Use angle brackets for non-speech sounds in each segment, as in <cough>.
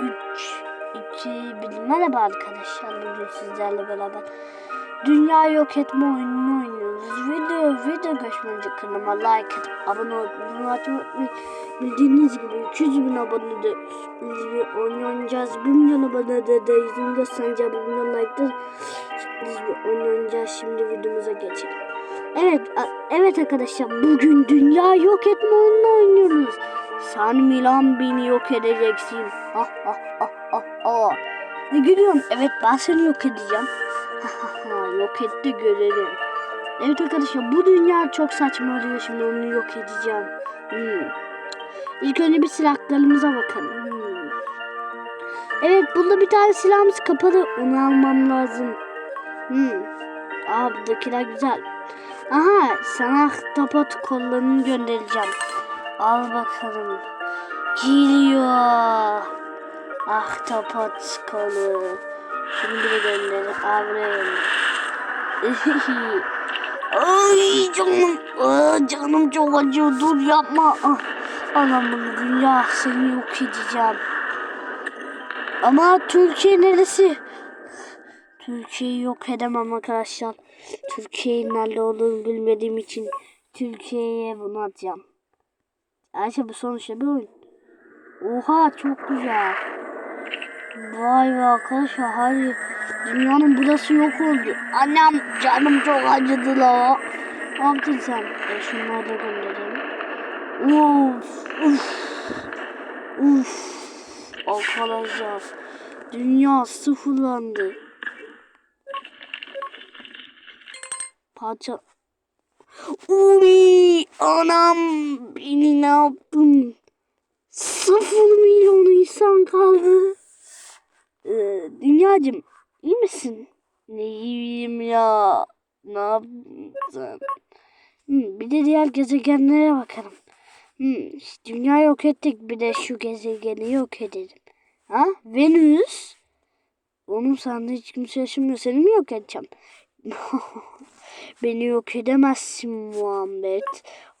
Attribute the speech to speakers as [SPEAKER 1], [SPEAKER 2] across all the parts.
[SPEAKER 1] 3 2 1 Merhaba arkadaşlar bugün sizlerle beraber Dünya yok etme oyununu oynuyoruz. Video video geçmence kanalıma like atıp abone açmayı unutmayın. Bildiğiniz gibi 200 bin abone de bir oyun oynayacağız. 1 milyon abone de de izin sancağı 1 milyon like'da biz bir oyun oynayacağız. Şimdi videomuza geçelim. Evet, evet arkadaşlar bugün dünya yok etme oyununu oynuyoruz. Sen Milan beni yok edeceksin. Ha ha ha ha ha. Ne gülüyorsun? Evet ben seni yok edeceğim. Ha ha ha yok etti görelim. Evet arkadaşlar bu dünya çok saçmalıyor şimdi onu yok edeceğim. Hmm. İlk önce bir silahlarımıza bakalım. Hmm. Evet bunda bir tane silahımız kapalı. Onu almam lazım. Hmm. Aa buradakiler güzel. Aha sana ahtapot kollarını göndereceğim. Al bakalım. Geliyor. Ahtapot kolu. Şimdi de gönder. Abrayım. <laughs> Ay canım. Aa, canım çok acıyor. Dur yapma. Ah, Anam bunu dünya seni yok edeceğim. Ama Türkiye neresi? Türkiye'yi yok edemem arkadaşlar. Türkiye'nin nerede olduğunu bilmediğim için Türkiye'ye bunu atacağım. Ayşe bu sonuçta bir oyun. Oha çok güzel. Vay be arkadaşlar hayır. Dünyanın burası yok oldu. Annem canım çok acıdı la. Ne yaptın sen? E şunları da gönderelim. Uf, uf, uf. Arkadaşlar dünya sıfırlandı. Parça Uy anam beni ne yaptın? Sıfır milyon insan kaldı. Ee, dünyacım iyi misin? Ne iyiyim ya. Ne yaptın? Hmm, bir de diğer gezegenlere bakalım. Hmm, dünya yok ettik bir de şu gezegeni yok edelim. Ha? Venüs. Onun sende hiç kimse yaşamıyor. Seni mi yok edeceğim? <laughs> Beni yok edemezsin Muhammed.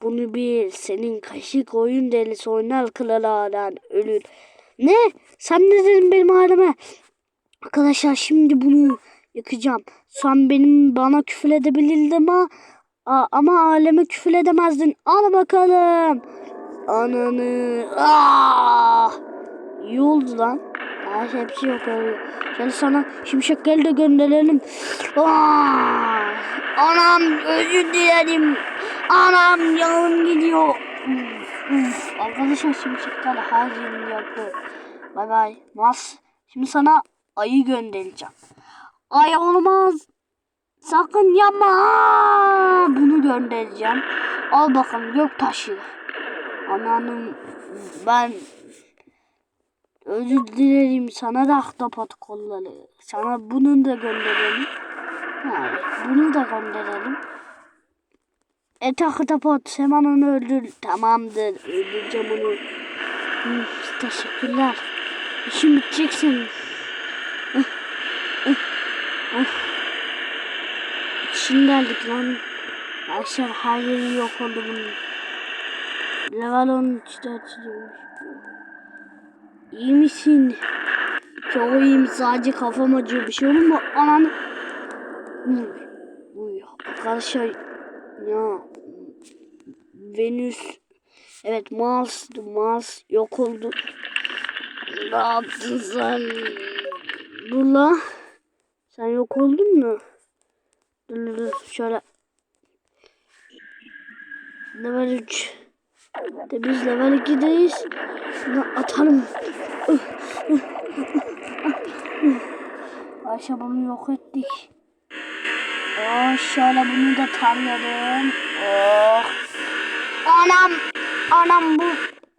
[SPEAKER 1] Bunu bil. Senin kaşık oyun delisi oynar kılalardan ölür. Ne? Sen ne dedin benim halime? Arkadaşlar şimdi bunu yakacağım. Sen benim bana küfür edebilirdin ama ama aleme küfür edemezdin. Al bakalım. Ananı. Aa! İyi oldu lan. Her şey hepsi yok öyle. Gel sana şimşek gel de gönderelim. Aa! Anam özür dilerim. Anam yanım gidiyor. Uf. Arkadaşlar şimşekler her yerini yaptı. Bay bay. Mas. Şimdi sana ayı göndereceğim. Ay olmaz. Sakın yapma. Bunu göndereceğim. Al bakalım gök taşı. Ananın ben özür dilerim sana da ahtapot kolları. Sana bunu da gönderelim. Ha, bunu da gönderelim. Et ahtapot hemen onu öldür. Tamamdır öldüreceğim onu. Teşekkürler. İşim bitecek senin. Ih, ih, ih. Şimdi geldik lan. Arkadaşlar her yok oldu bunun. Level 13'te açılıyormuş. İyi misin? Çok iyiyim sadece kafam acıyor. Bir şey olur mu? Anan. Uy. Arkadaşlar ya Venüs evet Mars Mars yok oldu. Ne yaptın sen? Dur la. Sen yok oldun mu? Dur dur şöyle. Level 3. De biz level 2'deyiz. Bunu atalım. Ayşe bunu yok ettik. Oh şöyle bunu da tarayalım. Oh. Anam. Anam bu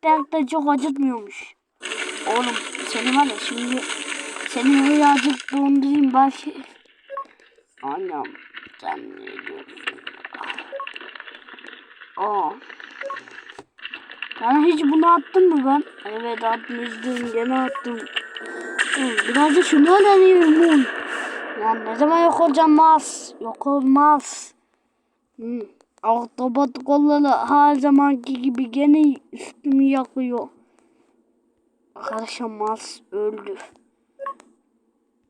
[SPEAKER 1] dertte çok acıtmıyormuş. Oğlum seni var ya şimdi seni birazcık dondurayım belki. Anam sen ne diyorsun? Aa. Sana hiç bunu attın mı ben? Evet atmıştım gene attım. Biraz da şunu öğreniyorum. Ya ne zaman yok olacağım Mars? Yok olmaz. Hmm. Ahtapot kolları her zamanki gibi gene üstümü yakıyor. Arkadaşlar Mars öldü.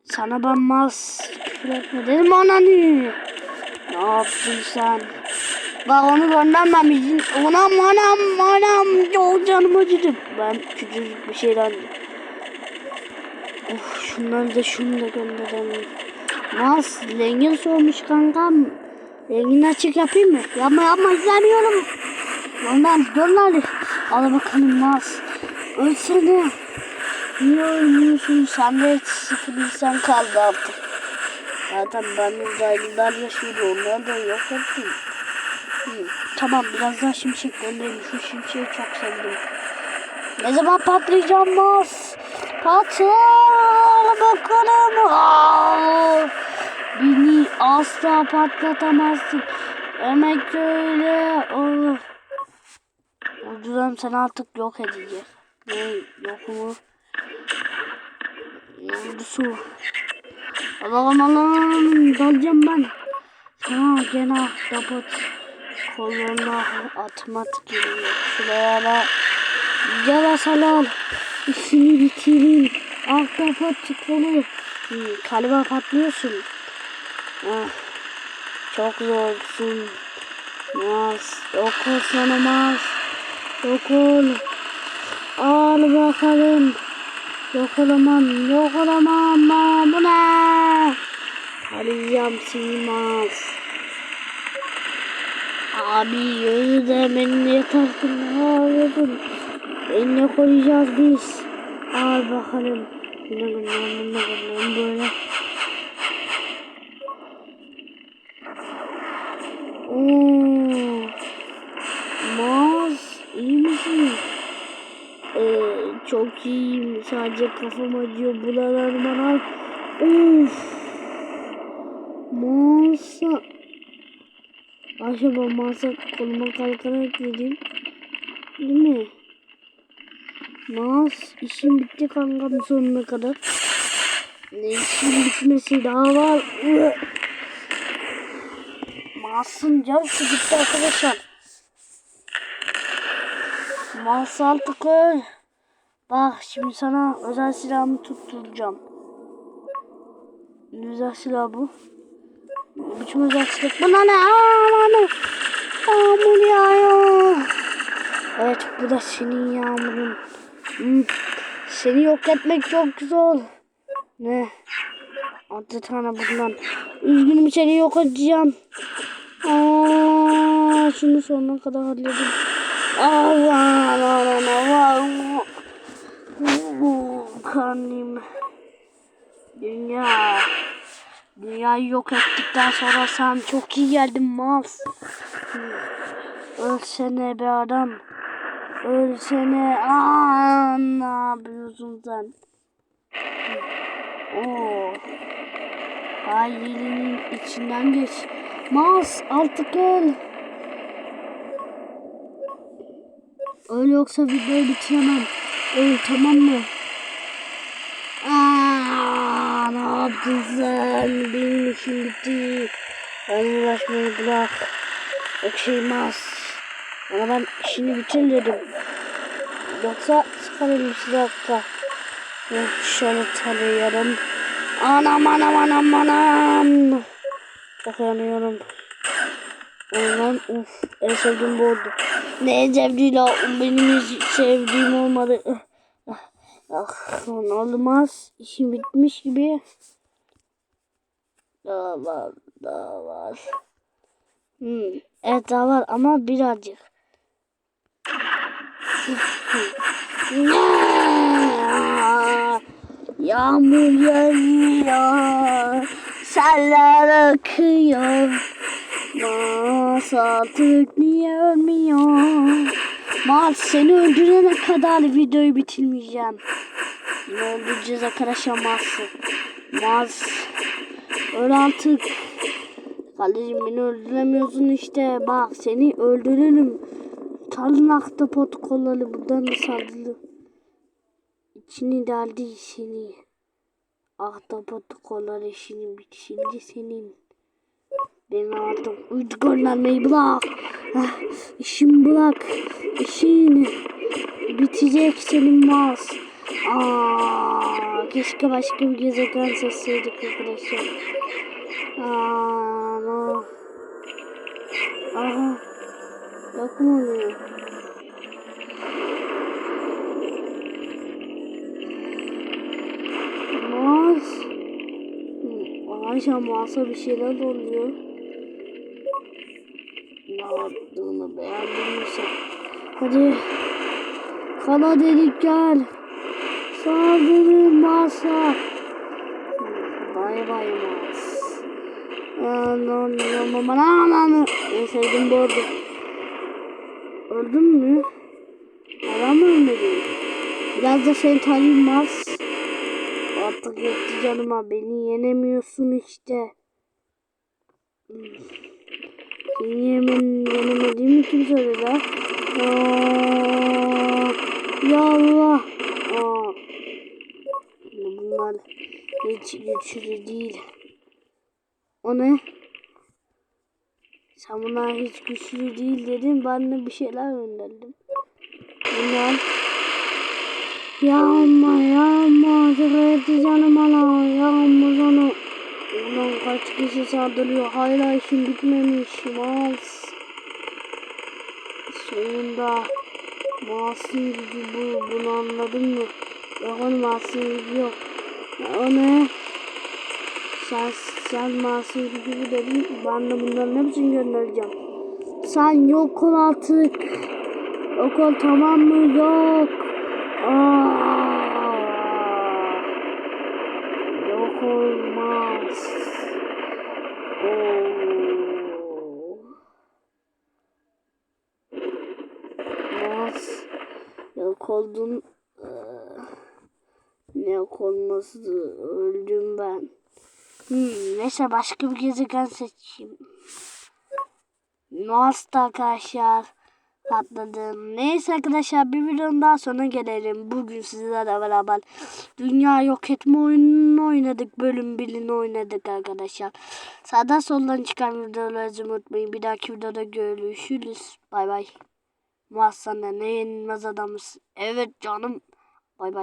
[SPEAKER 1] Sana ben Mars küfür etme dedim ananı. Ne yaptın sen? Bak onu göndermemişsin. Anam anam anam çok canım acıdı. Ben küçücük bir şeyden. Of şunları da şunu da gönderelim. Mars rengin soğumuş kankam. Rengini açık yapayım mı? Yapma yapma izlemiyorum. Ondan gönder. Al bakalım Mars. Ölsene. Niye ölmüyorsun? Sen de hiç sıfır insan kaldı artık. Zaten ben uzaylılar yaşıyordu. Onlar da yok ettim. Tamam biraz daha şimşek gönderelim. Şu şimşeği çok sevdim. Ne zaman patlayacağım Mars? Patlar bakalım. Beni asla patlatamazsın. Demek öyle olur. Öldürürüm seni artık yok edecek. Ne yok mu? Ordusu. Allah'ım Allah'ım dalacağım ben. Sana gene kapat. Kollarına atmak geliyor. Şuraya da Yarasalar işini bitirin. Ahtapot kolu. Hmm, Galiba patlıyorsun. Ah, çok zorsun. Mars. Yok ol sana Mars. Yok ol. Al bakalım. Yok olamam. Yok olamam. Bu ne? Arayacağım seni Mars. Abi yüzde beni yatarsın. Ağladın. Beni koruyacağız biz. Al bakalım. Yine gönderdim, yine gönderdim böyle. Oo. Maz, iyi misin? Ee, çok iyiyim. Sadece kafam acıyor. Buralar bana. Of. Masa. Acaba masa koluma kalkana ekledim. Değil mi? Mas işim bitti kankam sonuna kadar. Ne işin bitmesi daha var. Mas'ın yarısı gitti arkadaşlar. Mas artık. Bak şimdi sana özel silahımı tutturacağım. Özel silah bu? Özel silah? Bana ne? Aman Yağmur yağıyor. Evet bu da senin yağmurun. Hmm, Seni yok etmek çok zor. Ne? Altı tane bundan. Üzgünüm seni yok edeceğim. Aa, şunu sonuna kadar halledim. Allah Allah Allah Allah. Karnım. Dünya. Dünyayı yok ettikten sonra sen çok iyi geldin Mars. Ölsene be adam. Ölsene. Aa, ne yapıyorsun sen? Oo. Hayalinin içinden geç. Mars artık öl. Öl yoksa videoyu bitiremem. Öl tamam mı? Sen? Benim işim bitti. Ben uğraşmayı bırak. Yok Mars. Ama ben işini bitir dedim. Yoksa sıkarım. Oh, şöyle tarıyorum. Anam anam anam anam. Çok yanıyorum. Ondan uf en sevdiğim bu oldu. Ne en sevdiği la benim hiç sevdiğim olmadı. Ah, ah, olmaz. İşim bitmiş gibi. Daha var, daha var. Hmm, evet daha var ama birazcık. Yağmur yağıyor, seller akıyor. Mars artık niye ölmüyor? Mars seni öldürene kadar videoyu bitirmeyeceğim. Yine öldüreceğiz arkadaşlar Mars'ı. Mars öl artık. Kardeşim beni öldüremiyorsun işte. Bak seni öldürürüm. Çalın ahtapot kolları buradan da sardı. İçini deldi seni. Ahtapot kolları bit. Şimdi senin. Beni artık uydu göndermeyi bırak. Ah, işimi bırak. İşin bitecek senin Mars. Aa, keşke başka bir gezegen seçseydik arkadaşlar. No. Aha. Yok mu oluyor? Mars. Ayşe Mars'a bir şeyler oluyor. Ne yaptığını beğendin mi? Hadi. Kana dedik gel. Saldırın Mars'a. Bay bay Mars. Aman aman aman aman. En sevdiğim bu oldu. Öldün mü? Hala mı ölmedin? Biraz da tanıyayım Mars. Artık yetti canıma. Beni yenemiyorsun işte. Seni yemen, yenemediğimi kim söyledi? Aa, ya. Aa. Bunlar hiç güçlü değil. O ne? Sen bunlar hiç güçlü değil dedin. Ben de bir şeyler gönderdim. Bunlar Yağma yağma sıkıntı canım ana yağma sana. Ulan kaç kişi saldırıyor hala işim bitmemiş Mars. Sonunda Mars'ın gücü bu bunu anladın mı? Oğlum Mars'ın gücü yok. O ne? Sen, sen Mars'ın gücü bu dedin ben de bunların hepsini göndereceğim. Sen yok ol artık. Yok ol tamam mı? Yok. Aa, yok olmaz. Oo. Olmaz. Yok oldun. Ee, Ne yok olması öldüm ben. Hmm, neyse başka bir gezegen seçeyim. Nasıl arkadaşlar? patladım. Neyse arkadaşlar bir videonun daha sonra gelelim. Bugün sizlerle beraber dünya yok etme oyununu oynadık. Bölüm 1'ini oynadık arkadaşlar. Sağdan soldan çıkan videoları unutmayın. Bir dahaki videoda görüşürüz. Bay bay. Mahsana ne yenilmez adamız. Evet canım. Bay bay.